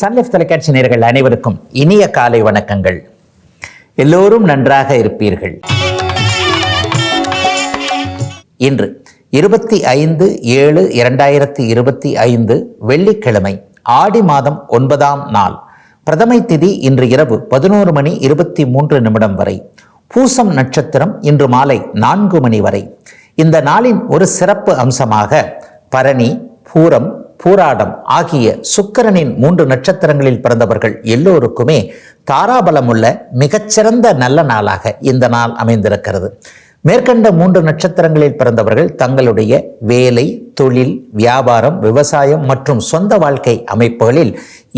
Sun Life தொலைக்காட்சி நேர்கள் அனைவருக்கும் இனிய காலை வணக்கங்கள். எல்லோரும் நன்றாக இருப்பீர்கள். இன்று இருபத்தி ஐந்து ஏழு இரண்டாயிரத்தி இருபத்தி ஐந்து வெள்ளிக்கிழமை ஆடி மாதம் ஒன்பதாம் நாள். பிரதமை திதி இன்று இரவு பதினோரு மணி இருபத்தி மூன்று நிமிடம் வரை. பூசம் நட்சத்திரம் இன்று மாலை நான்கு மணி வரை. இந்த நாளின் ஒரு சிறப்பு அம்சமாக பரணி பூரம் பூராடம் ஆகிய சுக்கரனின் மூன்று நட்சத்திரங்களில் பிறந்தவர்கள் எல்லோருக்குமே தாராபலமுள்ள மிகச்சிறந்த நல்ல நாளாக இந்த நாள் அமைந்திருக்கிறது. மேற்கண்ட மூன்று நட்சத்திரங்களில் பிறந்தவர்கள் தங்களுடைய வேலை தொழில் வியாபாரம் விவசாயம் மற்றும் சொந்த வாழ்க்கை அமைப்புகளில்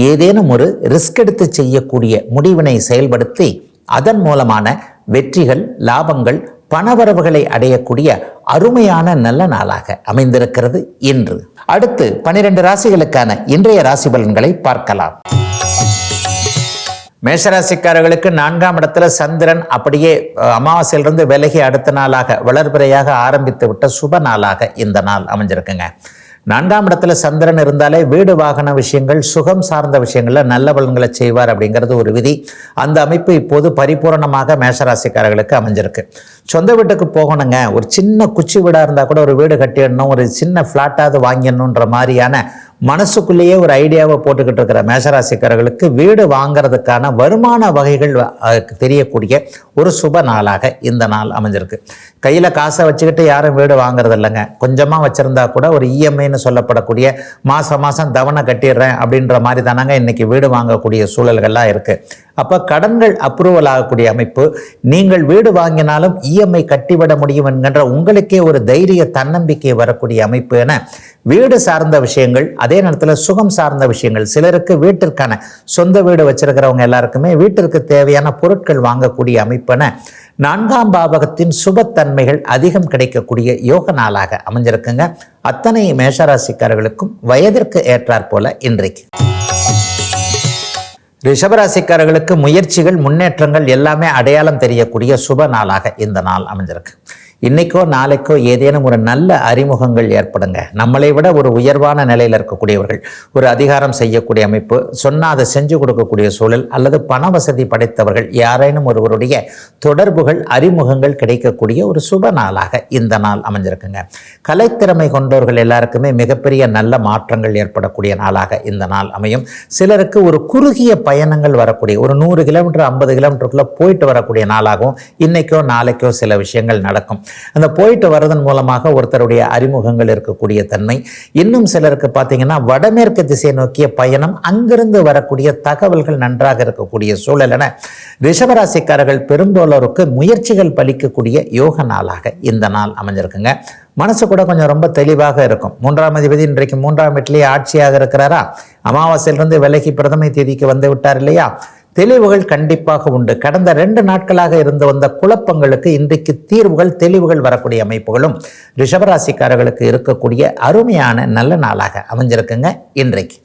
ஏதேனும் ஒரு ரிஸ்க் எடுத்து செய்யக்கூடிய முடிவினை செயல்படுத்தி அதன் மூலமான வெற்றிகள் லாபங்கள் பணவரவுகளை அடையக்கூடிய அருமையான நல்ல நாளாக அமைந்திருக்கிறது இன்று. அடுத்து பனிரெண்டு ராசிகளுக்கான இன்றைய ராசி பலன்களை பார்க்கலாம். மேஷராசிக்காரர்களுக்கு நான்காம் இடத்துல சந்திரன் அப்படியே அமாவாசையிலிருந்து விலகி அடுத்த நாளாக வளர்பிறையாக ஆரம்பித்து விட்ட சுப நாளாக இந்த நாள் அமைஞ்சிருக்குங்க. நான்காம் இடத்துல சந்திரன் இருந்தாலே வீடு வாகன விஷயங்கள் சுகம் சார்ந்த விஷயங்கள்ல நல்ல பலன்களை செய்வார் அப்படிங்கிறது ஒரு விதி. அந்த அமைப்பு இப்போது பரிபூரணமாக மேஷராசிக்காரர்களுக்கு அமைஞ்சிருக்கு. சொந்த வீட்டுக்கு போகணுங்க. ஒரு சின்ன குச்சி வீடாக இருந்தால் கூட ஒரு வீடு கட்டிடணும் ஒரு சின்ன ஃப்ளாட்டாவது வாங்கிடணுன்ற மாதிரியான மனசுக்குள்ளேயே ஒரு ஐடியாவை போட்டுக்கிட்டு இருக்கிற மேசராசிக்காரர்களுக்கு வீடு வாங்குறதுக்கான வருமான வகைகள் தெரியக்கூடிய ஒரு சுப நாளாக இந்த நாள் அமைஞ்சிருக்கு. கையில் காசை வச்சுக்கிட்டு யாரும் வீடு வாங்குறது இல்லைங்க கொஞ்சமாக வச்சுருந்தா கூட ஒரு இஎம்ஐன்னு சொல்லப்படக்கூடிய மாதம் மாதம் தவணை கட்டிடுறேன் அப்படின்ற மாதிரி தானங்க இன்றைக்கி வீடு வாங்கக்கூடிய சூழல்கள்லாம் இருக்குது அப்போ கடன்கள் அப்ரூவல் ஆகக்கூடிய அமைப்பு நீங்கள் வீடு வாங்கினாலும் இஎம்ஐ கட்டிவிட முடியும் என்கின்ற உங்களுக்கே ஒரு தைரிய தன்னம்பிக்கை வரக்கூடிய அமைப்பு என வீடு சார்ந்த விஷயங்கள் அதே நேரத்தில் சுகம் சார்ந்த விஷயங்கள் சிலருக்கு வீட்டிற்கான சொந்த வீடு வச்சிருக்கிறவங்க எல்லாருக்குமே வீட்டிற்கு தேவையான பொருட்கள் வாங்கக்கூடிய அமைப்பென நான்காம் பாவகத்தின் சுபத்தன்மைகள் அதிகம் கிடைக்கக்கூடிய யோக நாளாக அமைஞ்சிருக்குங்க. அத்தனை மேஷராசிக்காரர்களுக்கும் வயதிற்கு ஏற்றாற்போல இன்றைக்கு. ரிஷபராசிக்காரர்களுக்கு முயற்சிகள் முன்னேற்றங்கள் எல்லாமே அடையாளம் தெரியக்கூடிய சுப நாளாக இந்த நாள் அமைஞ்சிருக்கு. இன்றைக்கோ நாளைக்கோ ஏதேனும் ஒரு நல்ல அறிமுகங்கள் ஏற்படுங்க. நம்மளை விட ஒரு உயர்வான நிலையில் இருக்கக்கூடியவர்கள் ஒரு அதிகாரம் செய்யக்கூடிய அமைப்பு சொன்னால் அதை செஞ்சு கொடுக்கக்கூடிய சூழல் அல்லது பண வசதி படைத்தவர்கள் யாரேனும் ஒருவருடைய தொடர்புகள் அறிமுகங்கள் கிடைக்கக்கூடிய ஒரு சுப நாளாக இந்த நாள் அமைஞ்சிருக்குங்க. கலைத்திறமை கொண்டவர்கள் எல்லாருக்குமே மிகப்பெரிய நல்ல மாற்றங்கள் ஏற்படக்கூடிய நாளாக இந்த நாள் அமையும். சிலருக்கு ஒரு குறுகிய பயணங்கள் வரக்கூடிய ஒரு நூறு கிலோமீட்டர் ஐம்பது கிலோமீட்டருக்குள்ள போயிட்டு வரக்கூடிய நாளாகவும் இன்றைக்கோ நாளைக்கோ சில விஷயங்கள் நடக்கும். அந்த போயிட்டு வர்றதன் மூலமாக ஒருத்தருடைய அறிமுகங்கள் இருக்கக்கூடிய தன்மை. இன்னும் சிலருக்கு பார்த்தீங்கன்னா வடமேற்கு திசை நோக்கிய பயணம் அங்கிருந்து வரக்கூடிய தகவல்கள் நன்றாக இருக்கக்கூடிய சூழல் என ரிஷபராசிக்காரர்கள் பெரும்பாலோருக்கு முயற்சிகள் பலிக்கக்கூடிய யோக நாளாக இந்த நாள் அமைஞ்சிருக்குங்க. மனசு கூட கொஞ்சம் ரொம்ப தெளிவாக இருக்கும். மூன்றாம் அதிபதி இன்றைக்கு மூன்றாம் வீட்டிலேயே ஆட்சியாக இருக்கிறாரா? அமாவாசையிலிருந்து விலகி பிரதமை தேதிக்கு வந்து விட்டார் இல்லையா? தெளிவுகள் கண்டிப்பாக உண்டு. கடந்த ரெண்டு நாட்களாக இருந்து வந்த குழப்பங்களுக்கு இன்றைக்கு தீர்வுகள் தெளிவுகள் வரக்கூடிய அமைப்புகளும் ரிஷபராசிக்காரர்களுக்கு இருக்கக்கூடிய அருமையான நல்ல நாளாக அமைஞ்சிருக்குங்க இன்றைக்கு.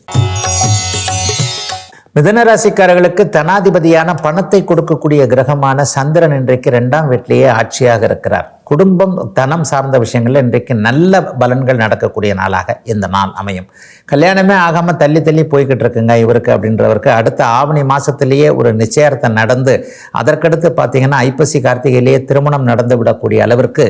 மிதனராசிக்காரர்களுக்கு தனாதிபதியான பணத்தை கொடுக்கக்கூடிய கிரகமான சந்திரன் இன்றைக்கு ரெண்டாம் வீட்டிலேயே ஆட்சியாக இருக்கிறார். குடும்பம் தனம் சார்ந்த விஷயங்களில் இன்றைக்கு நல்ல பலன்கள் நடக்கக்கூடிய நாளாக இந்த நாள் அமையும். கல்யாணமே ஆகாம தள்ளி தள்ளி போய்கிட்டு இருக்குங்க இவருக்கு அப்படின்றவருக்கு. அடுத்த ஆவணி மாசத்திலேயே ஒரு நிச்சயார்த்தம் நடந்து அதற்கடுத்து பார்த்தீங்கன்னா ஐப்பசி கார்த்திகையிலேயே திருமணம் நடந்து விடக்கூடிய அளவிற்கு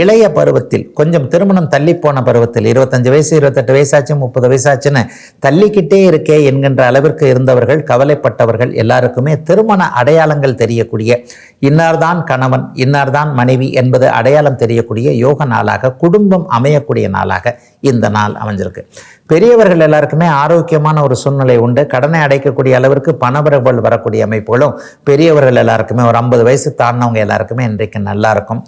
இளைய பருவத்தில் கொஞ்சம் திருமணம் தள்ளி போன பருவத்தில் இருபத்தஞ்சு வயசு இருபத்தெட்டு வயசாச்சு முப்பது வயசாச்சுன்னு தள்ளிக்கிட்டே இருக்கே என்கின்ற அளவிற்கு இருந்தவர்கள் கவலைப்பட்டவர்கள் எல்லாருக்குமே திருமண அடையாளங்கள் தெரியக்கூடிய இன்னார்தான் கணவன் இன்னார்தான் மனைவி என்பது அடையாளம் தெரியக்கூடிய யோக நாளாக குடும்பம் அமையக்கூடிய நாளாக இந்த நாள் அமைஞ்சிருக்கு. பெரியவர்கள் எல்லாருக்குமே ஆரோக்கியமான ஒரு சூழ்நிலை உண்டு. கடனை அடைக்கக்கூடிய அளவிற்கு பணபரவல் வரக்கூடிய அமைப்புகளும் பெரியவர்கள் எல்லாருக்குமே ஒரு ஐம்பது வயசு தாண்டினவங்க எல்லாருக்குமே இன்றைக்கு நல்லா இருக்கும்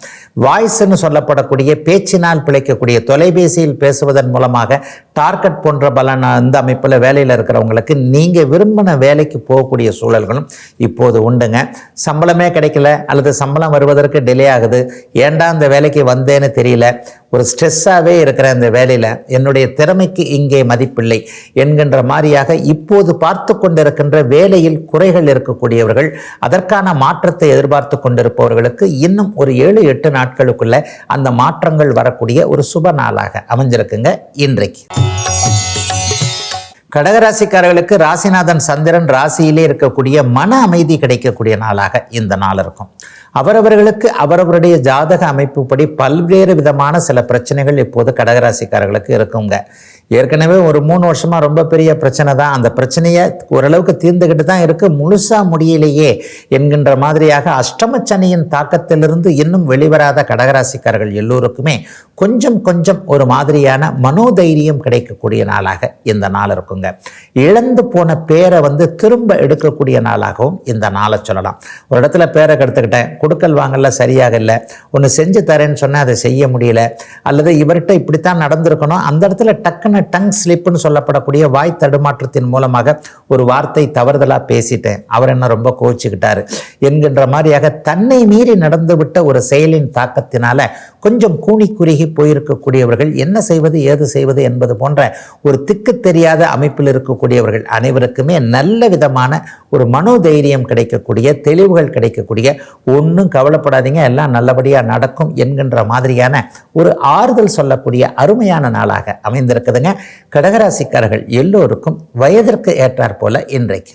வாய்ஸ்ன்னு சொல்லப்படக்கூடிய பேச்சினால் பிழைக்கக்கூடிய தொலைபேசியில் பேசுவதன் மூலமாக டார்கெட் போன்ற பலன் இந்த அமைப்பில் வேலையில் இருக்கிறவங்களுக்கு நீங்கள் விரும்பின வேலைக்கு போகக்கூடிய சூழல்களும் இப்போது உண்டுங்க. சம்பளமே கிடைக்கல அல்லது சம்பளம் வருவதற்கு டிலே ஆகுது. ஏன்டா இந்த வேலைக்கு வந்தேன்னு தெரியல. ஒரு ஸ்ட்ரெஸ்ஸாகவே இருக்கிற அந்த வேலையில் என்னுடைய திறமைக்கு இங்கே மதிப்பில்லை என்கின்ற மாதிரியாக இப்போது பார்த்து கொண்டிருக்கின்ற வேலையில் குறைகள் இருக்கக்கூடியவர்கள் அதற்கான மாற்றத்தை எதிர்பார்த்து கொண்டிருப்பவர்களுக்கு இன்னும் ஒரு ஏழு எட்டு நாட்களுக்குள்ள அந்த மாற்றங்கள் வரக்கூடிய ஒரு சுப நாளாக அமைஞ்சிருக்குங்க இன்றைக்கு. கடகராசிக்காரர்களுக்கு ராசிநாதன் சந்திரன் ராசியிலே இருக்கக்கூடிய மன அமைதி கிடைக்கக்கூடிய நாளாக இந்த நாள் இருக்கும். அவரவர்களுக்கு அவரவருடைய ஜாதக அமைப்புப்படி பல்வேறு விதமான சில பிரச்சனைகள் இப்போது கடகராசிக்காரர்களுக்கு இருக்குங்க. ஏற்கனவே ஒரு மூணு வருஷமா ரொம்ப பெரிய பிரச்சனை தான். அந்த பிரச்சனையை ஓரளவுக்கு தீர்ந்துக்கிட்டு தான் இருக்கு. முழுசா முடியலையே என்கின்ற மாதிரியாக அஷ்டமச்சனியின் தாக்கத்திலிருந்து இன்னும் வெளிவராத கடகராசிக்காரர்கள் எல்லோருக்குமே கொஞ்சம் கொஞ்சம் ஒரு மாதிரியான மனோதைரியம் கிடைக்கக்கூடிய நாளாக இந்த நாள் இருக்குங்க. இழந்து போன பேரை வந்து திரும்ப எடுக்கக்கூடிய நாளாகவும் இந்த நாளை சொல்லலாம். ஒரு இடத்துல பேரை கெடுத்துக்கிட்டேன். கொடுக்கல் வாங்கல சரியாக இல்லை. ஒன்று செஞ்சு தரேன்னு சொன்னால் அதை செய்ய முடியல. அல்லது இவர்கிட்ட இப்படித்தான் நடந்திருக்கணும். அந்த இடத்துல டக்குன்னு டங் ஸ்லிப்னு சொல்லப்படக்கூடிய வாய் தடுமாற்றத்தின் மூலமாக ஒரு வார்த்தை தவறுதலாக பேசிட்டேன். அவர் என்ன ரொம்ப கோச்சிக்கிட்டாரு என்கின்ற மாதிரியாக தன்னை மீறி நடந்துவிட்ட ஒரு செயலின் தாக்கத்தினால கொஞ்சம் கூணி குறுகி போயிருக்கக்கூடியவர்கள் என்ன செய்வது ஏது செய்வது என்பது போன்ற ஒரு திக்கு தெரியாத அமைப்பில் இருக்கக்கூடியவர்கள் அனைவருக்குமே நல்ல விதமான ஒரு மனோதைரியம் கிடைக்கக்கூடிய தெளிவுகள் கிடைக்கக்கூடிய ஒன்றும் கவலைப்படாதீங்க எல்லாம் நல்லபடியாக நடக்கும் என்கின்ற மாதிரியான ஒரு ஆறுதல் சொல்லக்கூடிய அருமையான நாளாக அமைந்திருக்குதுங்க. கடகராசிக்காரர்கள் எல்லோருக்கும் வயதிற்கு ஏற்றாற் போல இன்றைக்கு.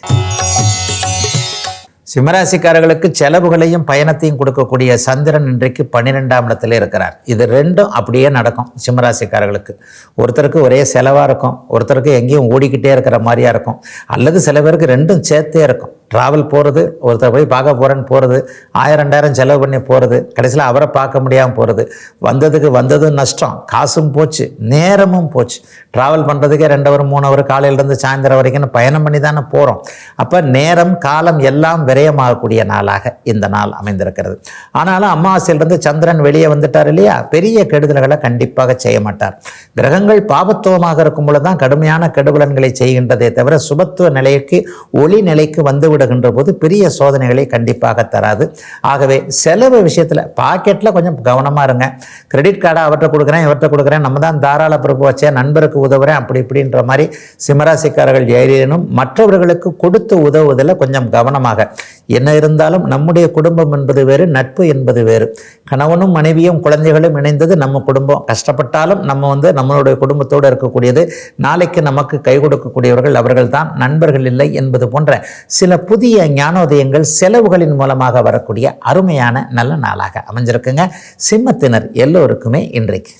சிம்மராசிக்காரர்களுக்கு செலவுகளையும் பயணத்தையும் கொடுக்கக்கூடிய சந்திரன் இன்றைக்கு பன்னிரெண்டாம் இடத்துல இருக்கிறார். இது ரெண்டும் அப்படியே நடக்கும் சிம்மராசிக்காரர்களுக்கு. ஒருத்தருக்கு ஒரே செலவாக இருக்கும். ஒருத்தருக்கு எங்கேயும் ஓடிக்கிட்டே இருக்கிற மாதிரியா இருக்கும். அல்லது சில பேருக்கு ரெண்டும் சேர்த்தே இருக்கும். ட்ராவல் போகிறது ஒருத்தர் போய் பார்க்க போகிறேன்னு போகிறது ஆயிரம் ரெண்டாயிரம் செலவு பண்ணி போகிறது கடைசியில் அவரை பார்க்க முடியாமல் போகிறது வந்ததுக்கு வந்ததும் நஷ்டம் காசும் போச்சு நேரமும் போச்சு. ட்ராவல் பண்ணுறதுக்கே ரெண்டு ஹவர் மூணு காலையிலேருந்து சாயந்தரம் வரைக்கும் பயணம் பண்ணி தானே போகிறோம் அப்போ நேரம் காலம் எல்லாம் விரயமாகக்கூடிய நாளாக இந்த நாள் அமைந்திருக்கிறது. ஆனாலும் அமாவாசையிலிருந்து சந்திரன் வெளியே வந்துட்டார் இல்லையா? பெரிய கெடுதல்களை கண்டிப்பாக செய்ய மாட்டார். கிரகங்கள் பாபத்துவமாக இருக்கும் பொழுது தான் கடுமையான கெடுபலன்களை செய்கின்றதே தவிர சுபத்துவ நிலைக்கு ஒளி நிலைக்கு வந்து விடுகின்ற போது பெரிய சோதனைகளை கண்டிப்பாக தராது. ஆகவே செலவு விஷயத்தில் பாக்கெட்டில் கொஞ்சம் கவனமாக இருங்க. கிரெடிட் கார்டை அவர்கிட்ட கொடுக்குறேன் இவர்கிட்ட கொடுக்குறேன் நம்ம தான் தாராள பிறப்பு வச்சேன் நண்பருக்கு உதவுறேன் அப்படி இப்படின்ற மாதிரி சிம்மராசிக்காரர்கள் ஏறினும் மற்றவர்களுக்கு கொடுத்து உதவுவதில் கொஞ்சம் கவனமாக. என்ன இருந்தாலும் நம்முடைய குடும்பம் என்பது வேறு நட்பு என்பது வேறு. கணவனும் மனைவியும் குழந்தைகளும் இணைந்தது நம்ம குடும்பம். கஷ்டப்பட்டாலும் நம்ம வந்து நம்மளுடைய குடும்பத்தோடு இருக்கக்கூடியது. நாளைக்கு நமக்கு கை கொடுக்கக்கூடியவர்கள் அவர்கள் தான் நண்பர்கள் இல்லை என்பது போன்ற சில புதிய ஞானோதயங்கள் செலவுகளின் மூலமாக வரக்கூடிய அருமையான நல்ல நாளாக அமைஞ்சிருக்குங்க. சிம்மத்தினர் எல்லோருக்குமே இன்றைக்கு.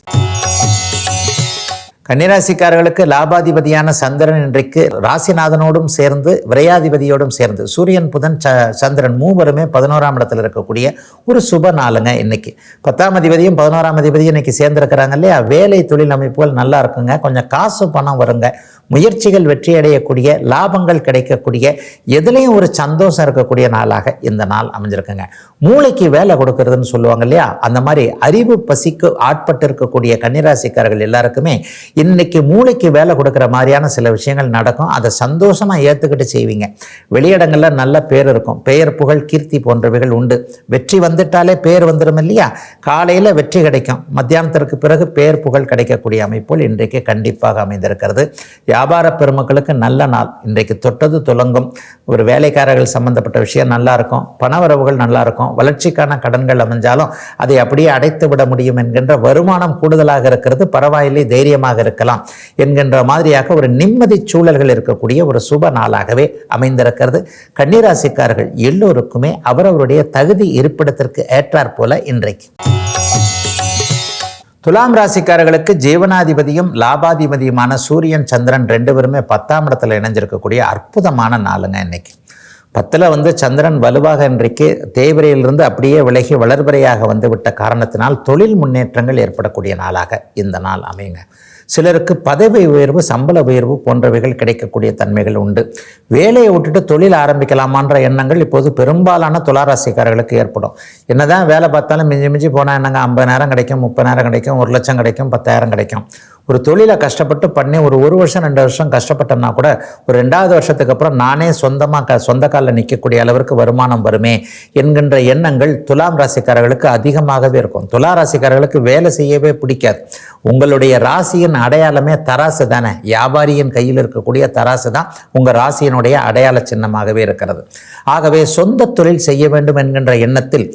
கன்னிராசிக்காரர்களுக்கு லாபாதிபதியான சந்திரன் இன்றைக்கு ராசிநாதனோடும் சேர்ந்து விரையாதிபதியோடும் சேர்ந்து சூரியன் புதன் ச சந்திரன் மூவருமே பதினோராம் இடத்துல இருக்கக்கூடிய ஒரு சுப நாளுங்க இன்னைக்கு. பத்தாம் அதிபதியும் பதினோராம் அதிபதியும் இன்னைக்கு சேர்ந்துருக்கிறாங்க இல்லையா? வேலை தொழில் அமைப்புகள் நல்லா இருக்குங்க. கொஞ்சம் காசு பணம் வருங்க. முயற்சிகள் வெற்றி அடையக்கூடிய லாபங்கள் கிடைக்கக்கூடிய எதுலேயும் ஒரு சந்தோஷம் இருக்கக்கூடிய நாளாக இந்த நாள் அமைஞ்சிருக்குங்க. மூளைக்கு வேலை கொடுக்கறதுன்னு சொல்லுவாங்க இல்லையா? அந்த மாதிரி அறிவு பசிக்கு ஆட்பட்டு இருக்கக்கூடிய கன்னிராசிக்காரர்கள் எல்லாருக்குமே இன்னைக்கு மூளைக்கு வேலை கொடுக்குற மாதிரியான சில விஷயங்கள் நடக்கும். அதை சந்தோஷமாக ஏற்றுக்கிட்டு செய்வீங்க. வெளியிடங்களில் நல்ல பேர் இருக்கும். பெயர் புகழ் கீர்த்தி போன்றவைகள் உண்டு. வெற்றி வந்துட்டாலே பேர் வந்துடும் இல்லையா? காலையில் வெற்றி கிடைக்கும். மத்தியானத்திற்கு பிறகு பேர் புகழ் கிடைக்கக்கூடிய அமைப்புகள் இன்றைக்கு கண்டிப்பாக அமைந்திருக்கிறது. வியாபார பெருமக்களுக்கு நல்ல நாள். இன்றைக்கு தொட்டது துலங்கும். ஒரு வேலைக்காரர்கள் சம்பந்தப்பட்ட விஷயம் நல்லாயிருக்கும் பணவரவுகள் நல்லாயிருக்கும் வளர்ச்சிக்கான கடன்கள் அமைஞ்சாலும் அதை அப்படியே அடைத்து விட முடியும் என்கின்ற வருமானம் கூடுதலாக இருக்கிறது. பரவாயில்லை தைரியமாக இருக்கலாம் என்கின்ற மாதிரியாக ஒரு நிம்மதி சூழல்கள் இருக்கக்கூடிய ஒரு சுப நாளாகவே அமைந்திருக்கிறது. கன்னிராசிக்காரர்கள் எல்லோருக்குமே அவரவருடைய தகுதி இருப்பிடத்திற்கு ஏற்றாற் போல இன்றைக்கு. துலாம் ராசிக்காரர்களுக்கு ஜீவனாதிபதியும் லாபாதிபதியுமான சூரியன் சந்திரன் ரெண்டு பேருமே பத்தாம் இடத்துல இணைஞ்சிருக்கக்கூடிய அற்புதமான நாளுங்க இன்னைக்கு. பத்தில் வந்து சந்திரன் வலுவாக இன்றைக்கு தேய்பிரையிலிருந்து அப்படியே விலகி வளர்வரையாக வந்துவிட்ட காரணத்தினால் தொழில் முன்னேற்றங்கள் ஏற்படக்கூடிய நாளாக இந்த நாள் அமையுங்க. சிலருக்கு பதவி உயர்வு சம்பள உயர்வு போன்றவைகள் கிடைக்கக்கூடிய தன்மைகள் உண்டு. வேலையை விட்டுட்டு தொழில் ஆரம்பிக்கலாமான்ற எண்ணங்கள் இப்போது பெரும்பாலான துளாராசிக்காரர்களுக்கு ஏற்படும். என்னதான் வேலை பார்த்தாலும் மிஞ்சி மிஞ்சி போனால் என்னங்க ஐம்பதாயிரம் கிடைக்கும் முப்பதாயிரம் கிடைக்கும் ஒரு லட்சம் கிடைக்கும் பத்தாயிரம் கிடைக்கும். ஒரு தொழிலை கஷ்டப்பட்டு பண்ணி ஒரு ஒரு வருஷம் ரெண்டு வருஷம் கஷ்டப்பட்டேன்னா கூட ஒரு ரெண்டாவது வருஷத்துக்கு அப்புறம் நானே சொந்தமாக க சொந்த காலில் நிற்கக்கூடிய அளவிற்கு வருமானம் வருமே என்கின்ற எண்ணங்கள் துலாம் ராசிக்காரர்களுக்கு அதிகமாகவே இருக்கும். துலா ராசிக்காரர்களுக்கு வேலை செய்யவே பிடிக்காது. உங்களுடைய ராசியின் அடையாளமே தராசு தானே. வியாபாரியின் கையில் இருக்கக்கூடிய தராசு தான் உங்கள் ராசியினுடைய அடையாள சின்னமாகவே இருக்கிறது. ஆகவே சொந்த தொழில் செய்ய வேண்டும் என்கின்ற எண்ணத்தில்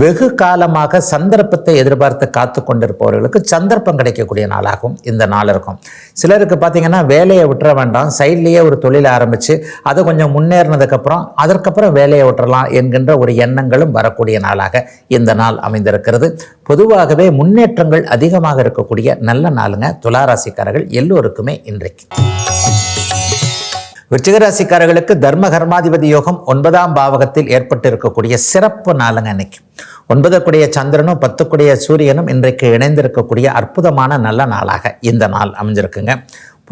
வெகு காலமாக சந்தர்ப்பத்தை எதிர்பார்த்து காத்து கொண்டிருப்பவர்களுக்கு சந்தர்ப்பம் கிடைக்கக்கூடிய நாளாகும் இந்த நாள் இருக்கும். சிலருக்கு பார்த்தீங்கன்னா வேலையை விட்டுற வேண்டாம். சைட்லேயே ஒரு தொழில் ஆரம்பித்து அது கொஞ்சம் முன்னேறினதுக்கப்புறம் அதற்கப்புறம் வேலையை விட்டுறலாம் என்கின்ற ஒரு எண்ணங்களும் வரக்கூடிய நாளாக இந்த நாள் அமைந்திருக்கிறது. பொதுவாகவே முன்னேற்றங்கள் அதிகமாக இருக்கக்கூடிய நல்ல நாளுங்க துளாராசிக்காரர்கள் எல்லோருக்குமே இன்றைக்கு. விருச்சிகராசிக்காரர்களுக்கு தர்ம கர்மாதிபதி யோகம் ஒன்பதாம் பாவகத்தில் ஏற்பட்டு இருக்கக்கூடிய சிறப்பு நாளுங்க இன்னைக்கு. ஒன்பதற்குடைய சந்திரனும் பத்துக்குடைய சூரியனும் இன்றைக்கு இணைந்திருக்கக்கூடிய அற்புதமான நல்ல நாளாக இந்த நாள் அமைஞ்சிருக்குங்க.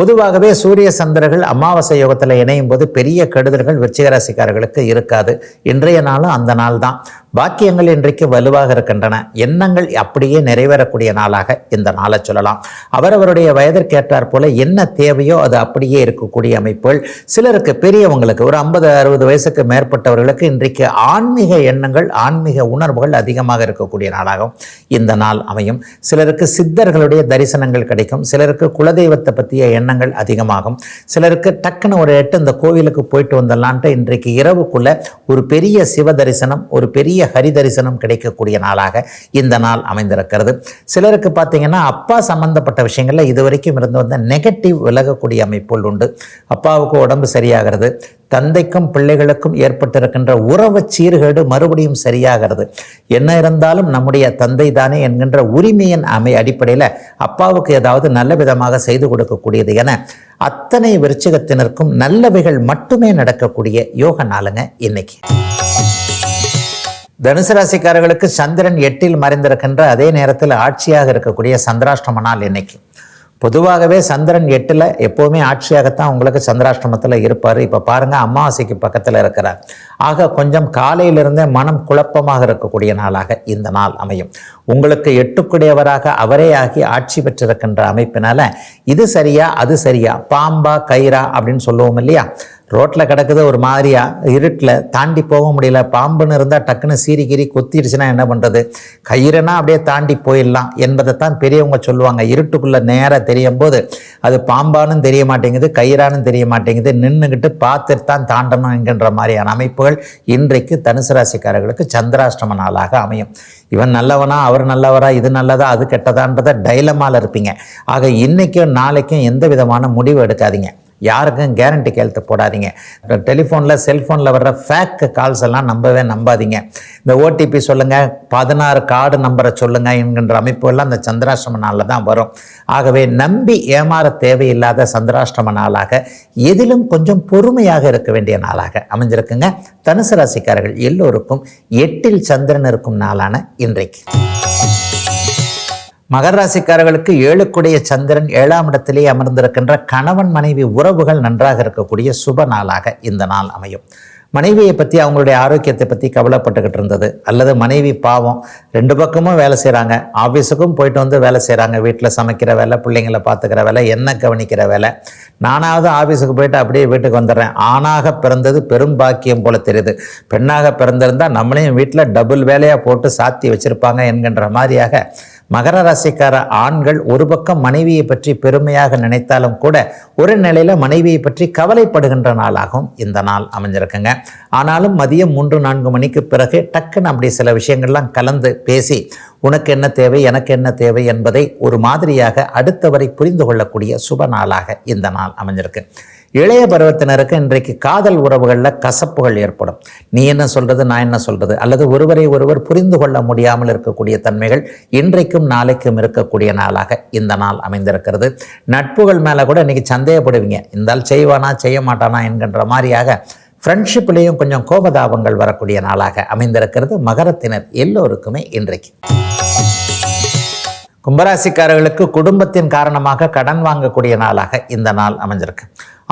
பொதுவாகவே சூரிய சந்திரர்கள் அமாவாசை யோகத்தில் இணையும் போது பெரிய கெடுதல்கள் விருச்சிகராசிக்காரர்களுக்கு இருக்காது. இன்றைய நாளும் அந்த நாள் தான். பாக்கியங்கள் இன்றைக்கு வலுவாக இருக்கின்றன. எண்ணங்கள் அப்படியே நிறைவேறக்கூடிய நாளாக இந்த நாளை சொல்லலாம். அவரவருடைய வயதிற்கேற்றார் போல என்ன தேவையோ அது அப்படியே இருக்கக்கூடிய அமைப்புகள். சிலருக்கு பெரியவங்களுக்கு ஒரு ஐம்பது அறுபது வயசுக்கு மேற்பட்டவர்களுக்கு இன்றைக்கு ஆன்மீக எண்ணங்கள் ஆன்மீக உணர்வுகள் அதிகமாக இருக்கக்கூடிய நாளாகும் இந்த நாள் அமையும். சிலருக்கு சித்தர்களுடைய தரிசனங்கள் கிடைக்கும். சிலருக்கு குலதெய்வத்தை பற்றிய எண்ணங்கள் அதிகமாகும். சிலருக்கு டக்குன்னு ஒரு எட்டு இந்த கோவிலுக்கு போயிட்டு வந்துடலான்ட்டு இன்றைக்கு இரவுக்குள்ள ஒரு பெரிய சிவ தரிசனம் ஒரு பெரிய ஹரி தரிசனம் கிடைக்கக்கூடிய நாளாக இந்த நாள் அமைந்திருக்கிறது. சிலருக்கு பார்த்தீங்கன்னா அப்பா சம்பந்தப்பட்ட விஷயங்களில் இதுவரைக்கும் இருந்து வந்த நெகட்டிவ் விலகக்கூடிய அமைப்புகள் உண்டு. அப்பாவுக்கு உடம்பு சரியாகிறது. தந்தைக்கும் பிள்ளைகளுக்கும் ஏற்பட்டிருக்கின்ற உறவு சீர்கேடு மறுபடியும் சரியாகிறது. என்ன இருந்தாலும் நம்முடைய தந்தை தானே என்கின்ற உரிமையின் அமை அடிப்படையில் அப்பாவுக்கு ஏதாவது நல்ல விதமாக செய்து கொடுக்கக்கூடியது என அத்தனை விருச்சகத்தினருக்கும் நல்லவைகள் மட்டுமே நடக்கக்கூடிய யோக நாளுங்க இன்னைக்கு. தனுசு ராசிக்காரர்களுக்கு சந்திரன் எட்டில் மறைந்திருக்கின்ற அதே நேரத்தில் ஆட்சியாக இருக்கக்கூடிய சந்திராஷ்டம நாள் இன்னைக்கு. பொதுவாகவே சந்திரன் எட்டில் எப்போவுமே ஆட்சியாகத்தான் உங்களுக்கு சந்திராஷ்டமத்தில் இருப்பார். இப்போ பாருங்கள் அமாவாசைக்கு பக்கத்தில் இருக்கிறார். ஆக கொஞ்சம் காலையிலிருந்தே மனம் குழப்பமாக இருக்கக்கூடிய நாளாக இந்த நாள் அமையும். உங்களுக்கு எட்டுக்குடையவராக அவரே ஆகி ஆட்சி பெற்றிருக்கின்ற அமைப்பினால இது சரியா அது சரியா பாம்பா கயிறா அப்படின்னு சொல்லுவோம் இல்லையா? ரோட்டில் கிடக்குது ஒரு மாதிரியா? இருட்டில் தாண்டி போக முடியல. பாம்புன்னு இருந்தால் டக்குன்னு சீரி கீரி கொத்திடுச்சுன்னா என்ன பண்ணுறது கயிறுனா அப்படியே தாண்டி போயிடலாம் என்பதை தான் பெரியவங்க சொல்லுவாங்க. இருட்டுக்குள்ளே நேராக தெரியும் போது அது பாம்பானும் தெரிய மாட்டேங்குது கயிறானும் தெரிய மாட்டேங்குது. நின்றுக்கிட்டு பார்த்துட்டு தான் தாண்டணும் என்கின்ற மாதிரியான அமைப்புகள் இன்றைக்கு தனுசு ராசிக்காரர்களுக்கு சந்திராஷ்டம நாளாக அமையும். இவன் நல்லவனா அவர் நல்லவரா இது நல்லதா அது கெட்டதான்றத டைலமால இருப்பீங்க. ஆக இன்றைக்கும் நாளைக்கும் எந்த விதமான முடிவு எடுக்காதீங்க. யாருக்கும் கேரண்டி கையெழுத்து போடாதீங்க. டெலிஃபோனில் செல்ஃபோனில் வர்ற ஃபேக்கு கால்ஸ் எல்லாம் நம்பவே நம்பாதீங்க. இந்த ஓடிபி சொல்லுங்கள் பதினாறு கார்டு நம்பரை சொல்லுங்கள் என்கின்ற அமைப்பு எல்லாம் அந்த சந்திராஷ்டம நாளில் தான் வரும். ஆகவே நம்பி ஏமாற தேவையில்லாத சந்திராஷ்டம நாளாக எதிலும் கொஞ்சம் பொறுமையாக இருக்க வேண்டிய நாளாக அமைஞ்சிருக்குங்க. தனுசு ராசிக்காரர்கள் எல்லோருக்கும் எட்டில் சந்திரன் இருக்கும் நாளான இன்றைக்கு. மகர ராசிக்காரர்களுக்கு ஏழுக்குடைய சந்திரன் ஏழாம் இடத்திலே அமர்ந்திருக்கின்ற கணவன் மனைவி உறவுகள் நன்றாக இருக்கக்கூடிய சுப நாளாக இந்த நாள் அமையும். மனைவியை பற்றி அவங்களுடைய ஆரோக்கியத்தை பற்றி கவலைப்பட்டுக்கிட்டு இருந்தது. அல்லது மனைவி பாவம் ரெண்டு பக்கமும் வேலை செய்கிறாங்க ஆஃபீஸுக்கும் போயிட்டு வந்து வேலை செய்கிறாங்க வீட்டில் சமைக்கிற வேலை பிள்ளைங்களை பார்த்துக்கிற வேலை என்ன கவனிக்கிற வேலை. நானாவது ஆஃபீஸுக்கு போயிட்டு அப்படியே வீட்டுக்கு வந்துடுறேன். ஆணாக பிறந்தது பெரும் பாக்கியம் போல தெரியுது. பெண்ணாக பிறந்திருந்தால் நம்மளையும் வீட்டில் டபுள் வேலையாக போட்டு சாத்தி வச்சுருப்பாங்க என்கின்ற மாதிரியாக மகர ராசிக்கார ஆண்கள் ஒரு பக்கம் மனைவியை பற்றி பெருமையாக நினைத்தாலும் கூட ஒரு நிலையில மனைவியை பற்றி கவலைப்படுகின்ற நாளாகவும் இந்த நாள் அமைஞ்சிருக்குங்க. ஆனாலும் மதியம் மூன்று நான்கு மணிக்கு பிறகு டக்குன்னு அப்படி சில விஷயங்கள்லாம் கலந்து பேசி உனக்கு என்ன தேவை எனக்கு என்ன தேவை என்பதை ஒரு மாதிரியாக அடுத்தவரை புரிந்து கொள்ளக்கூடிய சுப நாளாக இந்த நாள் அமைஞ்சிருக்கு. இளைய பருவத்தினருக்கு இன்றைக்கு காதல் உறவுகளில் கசப்புகள் ஏற்படும். நீ என்ன சொல்றது நான் என்ன சொல்றது? அல்லது ஒருவரை ஒருவர் புரிந்து கொள்ள முடியாமல் இருக்கக்கூடிய தன்மைகள் இன்றைக்கும் நாளைக்கும் இருக்கக்கூடிய நாளாக இந்த நாள் அமைந்திருக்கிறது. நட்புகள் மேலே கூட இன்னைக்கு சந்தேகப்படுவீங்க. இருந்தால் செய்வானா செய்ய மாட்டானா என்கின்ற மாதிரியாக ஃப்ரெண்ட்ஷிப்லேயும் கொஞ்சம் கோபதாபங்கள் வரக்கூடிய நாளாக அமைந்திருக்கிறது. மகரத்தினர் எல்லோருக்குமே இன்றைக்கு. கும்பராசிக்காரர்களுக்கு குடும்பத்தின் காரணமாக கடன் வாங்கக்கூடிய நாளாக இந்த நாள் அமைஞ்சிருக்கு.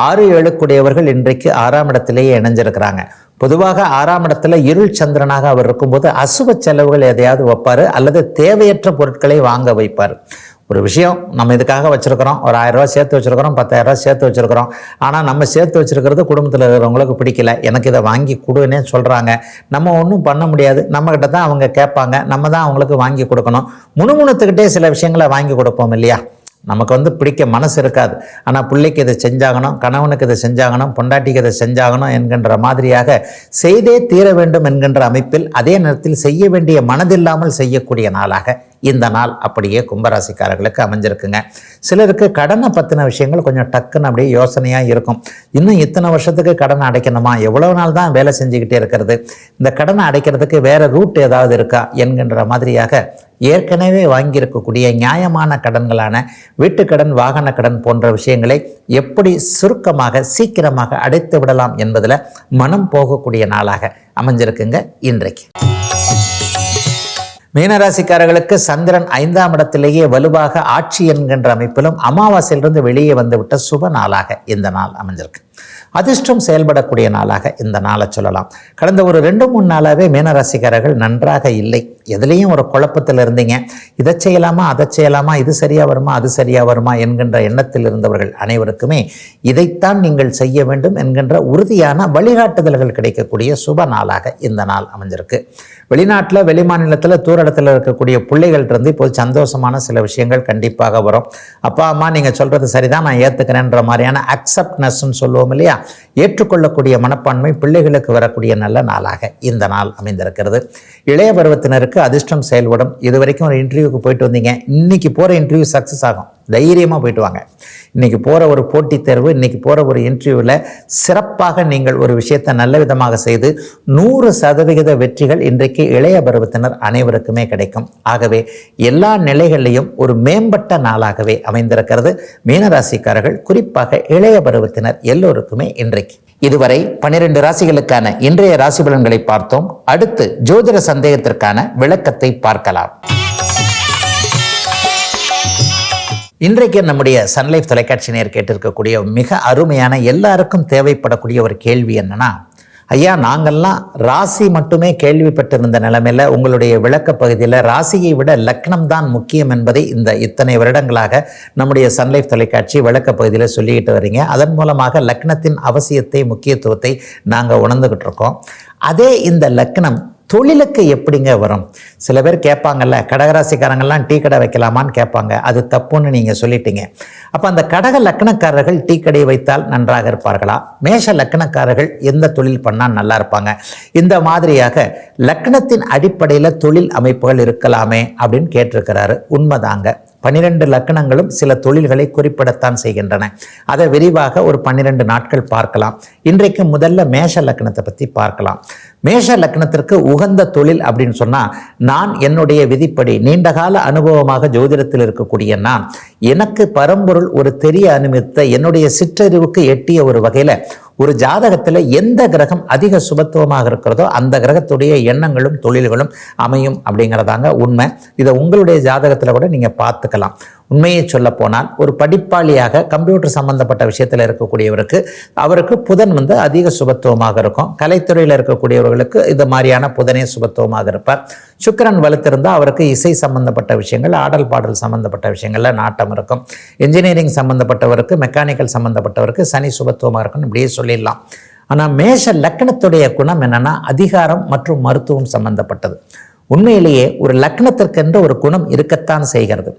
ஆறு ஏழுக்குடையவர்கள் இன்றைக்கு ஆறாம் இடத்திலேயே இணைஞ்சிருக்கிறாங்க. பொதுவாக ஆறாம் இடத்துல இருள் சந்திரனாக அவர் இருக்கும்போது அசுப செலவுகள் எதையாவது வைப்பார் அல்லது தேவையற்ற பொருட்களை வாங்க வைப்பார். ஒரு விஷயம் நம்ம இதுக்காக வச்சுருக்கிறோம். ஒரு ஆயிரரூவா சேர்த்து வச்சுருக்கிறோம் பத்தாயிரரூவா சேர்த்து வச்சுருக்கிறோம். ஆனால் நம்ம சேர்த்து வச்சுருக்கிறது குடும்பத்தில் இருக்கிறவங்களுக்கு பிடிக்கல. எனக்கு இதை வாங்கி கொடுன்னே சொல்கிறாங்க நம்ம ஒன்றும் பண்ண முடியாது. நம்மக்கிட்ட தான் அவங்க கேட்பாங்க. நம்ம தான் அவங்களுக்கு வாங்கி கொடுக்கணும். முணுமுணுத்துக்கிட்டே சில விஷயங்களை வாங்கி கொடுப்போம் இல்லையா? நமக்கு வந்து பிடிக்க மனசு இருக்காது. ஆனால் பிள்ளைக்கு இதை செஞ்சாகணும் கணவனுக்கு இதை செஞ்சாகணும் பொண்டாட்டிக்கு இதை செஞ்சாகணும் என்கின்ற மாதிரியாக செய்தே தீர வேண்டும் என்கின்ற அமைப்பில் அதே நேரத்தில் செய்ய வேண்டிய மனதில்லாமல் செய்யக்கூடிய நாளாக இந்த நாள் அப்படியே கும்பராசிக்காரர்களுக்கு அமைஞ்சிருக்குங்க. சிலருக்கு கடனை பற்றின விஷயங்கள் கொஞ்சம் டக்குன்னு அப்படியே யோசனையாக இருக்கும். இன்னும் இத்தனை வருஷத்துக்கு கடனை அடைக்கணுமா? எவ்வளோ நாள் தான் வேலை செஞ்சுக்கிட்டே இருக்கிறது? இந்த கடனை அடைக்கிறதுக்கு வேறு ரூட் ஏதாவது இருக்கா? என்கின்ற மாதிரியாக ஏற்கனவே வாங்கியிருக்கக்கூடிய நியாயமான கடன்களான வீட்டுக்கடன் வாகன கடன் போன்ற விஷயங்களை எப்படி சுருக்கமாக சீக்கிரமாக அடைத்து விடலாம் என்பதில் மனம் போகக்கூடிய நாளாக அமைஞ்சிருக்குங்க இன்றைக்கு. மீனராசிக்காரர்களுக்கு சந்திரன் ஐந்தாம் இடத்திலேயே வலுவாக ஆட்சி என்கின்ற அமைப்பிலும் அமாவாசையிலிருந்து வெளியே வந்துவிட்ட சுப நாளாக இந்த நாள் அமைஞ்சிருக்கு. அதிர்ஷ்டம் செயல்படக்கூடிய நாளாக இந்த நாளை சொல்லலாம். கடந்த ஒரு ரெண்டு மூணு நாளாகவே மீனராசிக்காரர்கள் நன்றாக இல்லை. எதுலேயும் ஒரு குழப்பத்தில் இருந்தீங்க. இதை செய்யலாமா அதை செய்யலாமா இது சரியாக வருமா அது சரியாக வருமா என்கின்ற எண்ணத்தில் இருந்தவர்கள் அனைவருக்குமே இதைத்தான் நீங்கள் செய்ய வேண்டும் என்கின்ற உறுதியான வழிகாட்டுதல்கள் கிடைக்கக்கூடிய சுப நாளாக இந்த நாள் அமைஞ்சிருக்கு. வெளிநாட்டில் வெளிமாநிலத்தில் தூரடத்தில் இருக்கக்கூடிய பிள்ளைகள் இருந்து இப்போது சந்தோஷமான சில விஷயங்கள் கண்டிப்பாக வரும். அப்பா அம்மா நீங்கள் சொல்கிறது சரிதான் நான் ஏற்றுக்கிறேன்ற மாதிரியான அக்செப்ட்னஸ்ன்னு சொல்லுவோம். இல்லையா? ஏற்றுக்கொள்ளக்கூடிய மனப்பான்மை பிள்ளைகளுக்கு வரக்கூடிய நல்ல நாளாக இந்த நாள் அமைந்திருக்கிறது. இளைய பருவத்தினருக்கு அதிர்ஷ்டம் செயல்படும். இது வரைக்கும் ஒரு இன்டர்வியூக்கு போயிட்டு வந்தீங்க. இன்னைக்கு போகிற இன்டர்வியூ சக்ஸஸ் ஆகும். தைரியமாக போயிட்டு வாங்க. இன்றைக்கி போகிற ஒரு போட்டித் தேர்வு இன்றைக்கி போகிற ஒரு இன்டர்வியூவில் சிறப்பாக நீங்கள் ஒரு விஷயத்தை நல்ல விதமாக செய்து நூறு சதவிகித வெற்றிகள் இன்றைக்கு இளைய பருவத்தினர் அனைவருக்குமே கிடைக்கும். ஆகவே எல்லா நிலைகளிலையும் ஒரு மேம்பட்ட நாளாகவே அமைந்திருக்கிறது. மீனராசிக்காரர்கள் குறிப்பாக இளைய பருவத்தினர் எல்லோருக்குமே இன்றைக்கு. இதுவரை பனிரெண்டு ராசிகளுக்கான இன்றைய ராசி பலன்களை பார்த்தோம். அடுத்து ஜோதிட சந்தேகத்திற்கான விளக்கத்தை பார்க்கலாம். இன்றைக்கு நம்முடைய சன்லைஃப் தொலைக்காட்சி நேர் கேட்டிருக்கக்கூடிய மிக அருமையான எல்லாருக்கும் தேவைப்படக்கூடிய ஒரு கேள்வி என்னன்னா ஐயா நாங்கள்லாம் ராசி மட்டுமே கேள்விப்பட்டிருந்த நிலைமையில் உங்களுடைய விளக்க பகுதியில் ராசியை விட லக்னம் தான் முக்கியம் என்பதை இந்த இத்தனை வருடங்களாக நம்முடைய சன்லைஃப் தொலைக்காட்சி விளக்க பகுதியில் சொல்லிக்கிட்டு வரீங்க அதன் மூலமாக லக்னத்தின் அவசியத்தை முக்கியத்துவத்தை நாங்கள் உணர்ந்துக்கிட்டு இருக்கோம். அதே இந்த லக்னம் தொழிலுக்கு எப்படிங்க வரும்? சில பேர் கேட்பாங்கல்ல கடகராசிக்காரங்கள்லாம் டீ கடை வைக்கலாமான்னு கேட்பாங்க. அது தப்புன்னு நீங்கள் சொல்லிட்டீங்க. அப்போ அந்த கடக லக்கணக்காரர்கள் டீ கடை வைத்தால் நன்றாக இருப்பார்களா? மேஷ லக்கணக்காரர்கள் எந்த தொழில் பண்ணால் நல்லா இருப்பாங்க? இந்த மாதிரியாக லக்னத்தின் அடிப்படையில் தொழில் அமைப்புகள் இருக்கலாமே அப்படின்னு கேட்டிருக்கிறாரு. உண்மைதாங்க. பன்னிரெண்டு லக்கணங்களும் சில தொழில்களை குறிப்பிடத்தான் செய்கின்றன. அதை விரிவாக ஒரு பன்னிரெண்டு நாட்கள் பார்க்கலாம். இன்றைக்கு முதல்ல மேஷ லக்கணத்தை பற்றி பார்க்கலாம். மேஷ லக்னத்திற்கு உகந்த தொழில் அப்படின்னு சொன்னால் நான் என்னுடைய விதிப்படி நீண்டகால அனுபவமாக ஜோதிடத்தில் இருக்கக்கூடிய நான் எனக்கு பரம்பொருள் ஒரு தெரிய அனுமதித்த என்னுடைய சிற்றறிவுக்கு எட்டிய ஒரு வகையில் ஒரு ஜாதகத்தில் எந்த கிரகம் அதிக சுபத்துவமாக இருக்கிறதோ அந்த கிரகத்துடைய எண்ணங்களும் தொழில்களும் அமையும் அப்படிங்கிறதாங்க உண்மை. இதை உங்களுடைய ஜாதகத்தில் கூட நீங்கள் பார்த்துக்கலாம். உண்மையை சொல்ல போனால் ஒரு படிப்பாளியாக கம்ப்யூட்டர் சம்பந்தப்பட்ட விஷயத்தில் இருக்கக்கூடியவருக்கு அவருக்கு புதன் வந்து அதிக சுபத்துவமாக இருக்கும். கலைத்துறையில் இருக்கக்கூடியவர்களுக்கு இது மாதிரியான புதனே சுபத்துவமாக இருப்பார். சுக்கரன் வலுத்திருந்தால் அவருக்கு இசை சம்பந்தப்பட்ட விஷயங்கள் ஆடல் பாடல் சம்பந்தப்பட்ட விஷயங்களில் நாட்டம் இருக்கும். இன்ஜினியரிங் சம்பந்தப்பட்டவருக்கு மெக்கானிக்கல் சம்பந்தப்பட்டவருக்கு சனி சுபத்துவமாக இருக்கும்னு இப்படியே சொல்லிடலாம். ஆனால் மேஷ லக்கணத்துடைய குணம் என்னென்னா அதிகாரம் மற்றும் மருத்துவம் சம்பந்தப்பட்டது. உண்மையிலேயே ஒரு லக்னத்திற்கென்ற ஒரு குணம் இருக்கத்தான் செய்கிறது.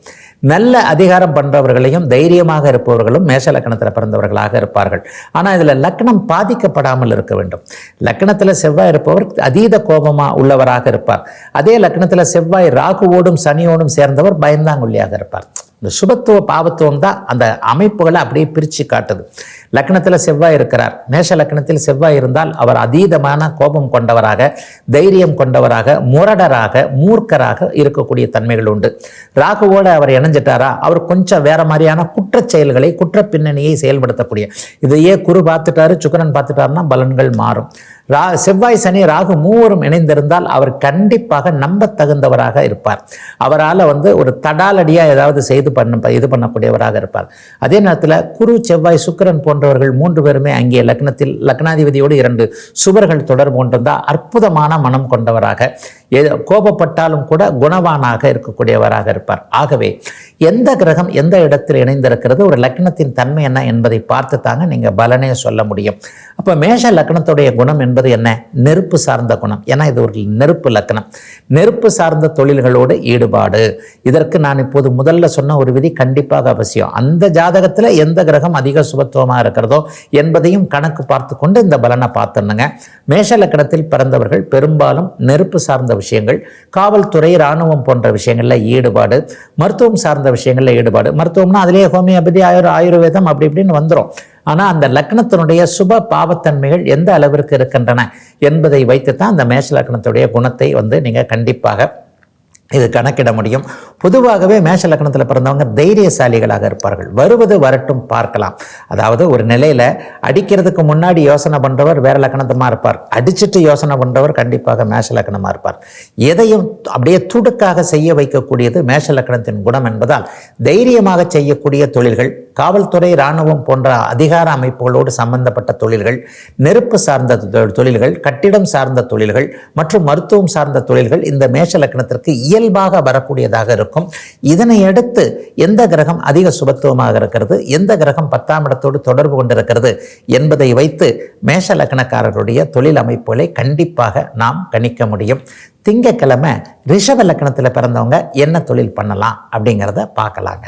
நல்ல அதிகாரம் பண்ணுறவர்களையும் தைரியமாக இருப்பவர்களும் மேஷ லக்னத்தில் பிறந்தவர்களாக இருப்பார்கள். ஆனால் இதில் லக்னம் பாதிக்கப்படாமல் இருக்க வேண்டும். லக்னத்தில் செவ்வாய் இருப்பவர் அதீத கோபமாக உள்ளவராக இருப்பார். அதே லக்னத்தில் செவ்வாய் ராகுவோடும் சனியோடும் சேர்ந்தவர் பயந்தாங்குள்ளியாக இருப்பார். இந்த சுபத்துவ பாவத்துவம் தான் அந்த அமைப்புகளை அப்படியே பிரித்து காட்டுது. லக்னத்தில் செவ்வாய் இருக்கிறார். மேஷ லக்னத்தில் செவ்வாய் இருந்தால் அவர் அதீதமான கோபம் கொண்டவராக தைரியம் கொண்டவராக முரடராக மூர்க்கராக இருக்கக்கூடிய தன்மைகள் உண்டு. ராகுவோடு அவர் இணைஞ்சிட்டாரா? அவர் கொஞ்சம் வேற மாதிரியான குற்ற செயல்களை குற்ற பின்னணியை செயல்படுத்தக்கூடிய. இதையே குரு பார்த்துட்டாரு சுக்கரன் பார்த்துட்டாருன்னா பலன்கள் மாறும். ரா செவ்வாய் சனி ராகு மூவரும் இணைந்திருந்தால் அவர் கண்டிப்பாக நம்ப தகுந்தவராக இருப்பார். அவரால் வந்து ஒரு தடாலடியாக ஏதாவது செய்து பண்ண இது பண்ணக்கூடியவராக இருப்பார். அதே நேரத்தில் குரு செவ்வாய் சுக்கரன் போன்றவர்கள் மூன்று பேருமே அங்கே லக்னத்தில் லக்னாதிபதியோடு இரண்டு சுவர்கள் தொடர்பு கொண்டிருந்தால் அற்புதமான மனம் கொண்டவராக எது கோபப்பட்டாலும் கூட குணவானாக இருக்கக்கூடியவராக இருப்பார். ஆகவே எந்த கிரகம் எந்த இடத்தில் இணைந்திருக்கிறது ஒரு லக்னத்தின் தன்மை என்ன என்பதை பார்த்து தாங்க நீங்கள் பலனே சொல்ல முடியும். அப்போ மேஷ லக்னத்துடைய குணம் என்பது என்ன? நெருப்பு சார்ந்த குணம். ஏன்னா இது ஒரு நெருப்பு லக்னம். நெருப்பு சார்ந்த தொழில்களோடு ஈடுபாடு. இதற்கு நான் இப்போது முதல்ல சொன்ன ஒரு விதி கண்டிப்பாக அவசியம். அந்த ஜாதகத்தில் எந்த கிரகம் அதிக சுபத்துவமாக இருக்கிறதோ என்பதையும் கணக்கு பார்த்து கொண்டு இந்த பலனை பார்த்துடணுங்க. மேஷ லக்னத்தில் பிறந்தவர்கள் பெரும்பாலும் நெருப்பு சார்ந்த விஷயங்கள் காவல்துறை இராணுவம் போன்ற விஷயங்களில் ஈடுபாடு மருத்துவம் சார்ந்த விஷயங்களில் ஈடுபாடு. மருத்துவம்னா அதிலேயே ஹோமியோபதி ஆயுர் ஆயுர்வேதம் அப்படி இப்படின்னு வந்துடும் ஆனால் அந்த லக்னத்தினுடைய சுப பாவத்தன்மைகள் எந்த அளவிற்கு இருக்கின்றன என்பதை வைத்து தான் அந்த மேஷ லக்னத்துடைய குணத்தை வந்து நீங்கள் கண்டிப்பாக இது கணக்கிட முடியும். பொதுவாகவே மேஷ லக்னத்தில் பிறந்தவங்க தைரியசாலிகளாக இருப்பார்கள். வருவது வரட்டும் பார்க்கலாம். அதாவது ஒரு நிலையில் அடிக்கிறதுக்கு முன்னாடி யோசனை பண்ணுறவர் வேற லக்னத்தமாக இருப்பார். அடிச்சிட்டு யோசனை பண்ணுறவர் கண்டிப்பாக மேஷ லக்னமாக இருப்பார். எதையும் அப்படியே துடுக்காக செய்ய வைக்கக்கூடியது மேஷ லக்னத்தின் குணம் என்பதால் தைரியமாக செய்யக்கூடிய தொழில்கள் காவல்துறை இராணுவம் போன்ற அதிகார அமைப்புகளோடு சம்பந்தப்பட்ட தொழில்கள் நெருப்பு சார்ந்த தொழில்கள் கட்டிடம் சார்ந்த தொழில்கள் மற்றும் மருத்துவம் சார்ந்த தொழில்கள் இந்த மேஷ லக்னத்திற்கு இயல்பாக வரக்கூடியதாக இருக்கும். இதனை அடுத்து எந்த கிரகம் அதிக சுபத்துவமாக இருக்கிறது எந்த கிரகம் பத்தாம் இடத்தோடு தொடர்பு கொண்டிருக்கிறது என்பதை வைத்து மேஷ லக்னக்காரர்களுடைய தொழில் அமைப்புகளை கண்டிப்பாக நாம் கணிக்க முடியும். திங்கக்கிழமை ரிஷப லக்னத்தில் பிறந்தவங்க என்ன தொழில் பண்ணலாம் அப்படிங்கிறத பார்க்கலாங்க.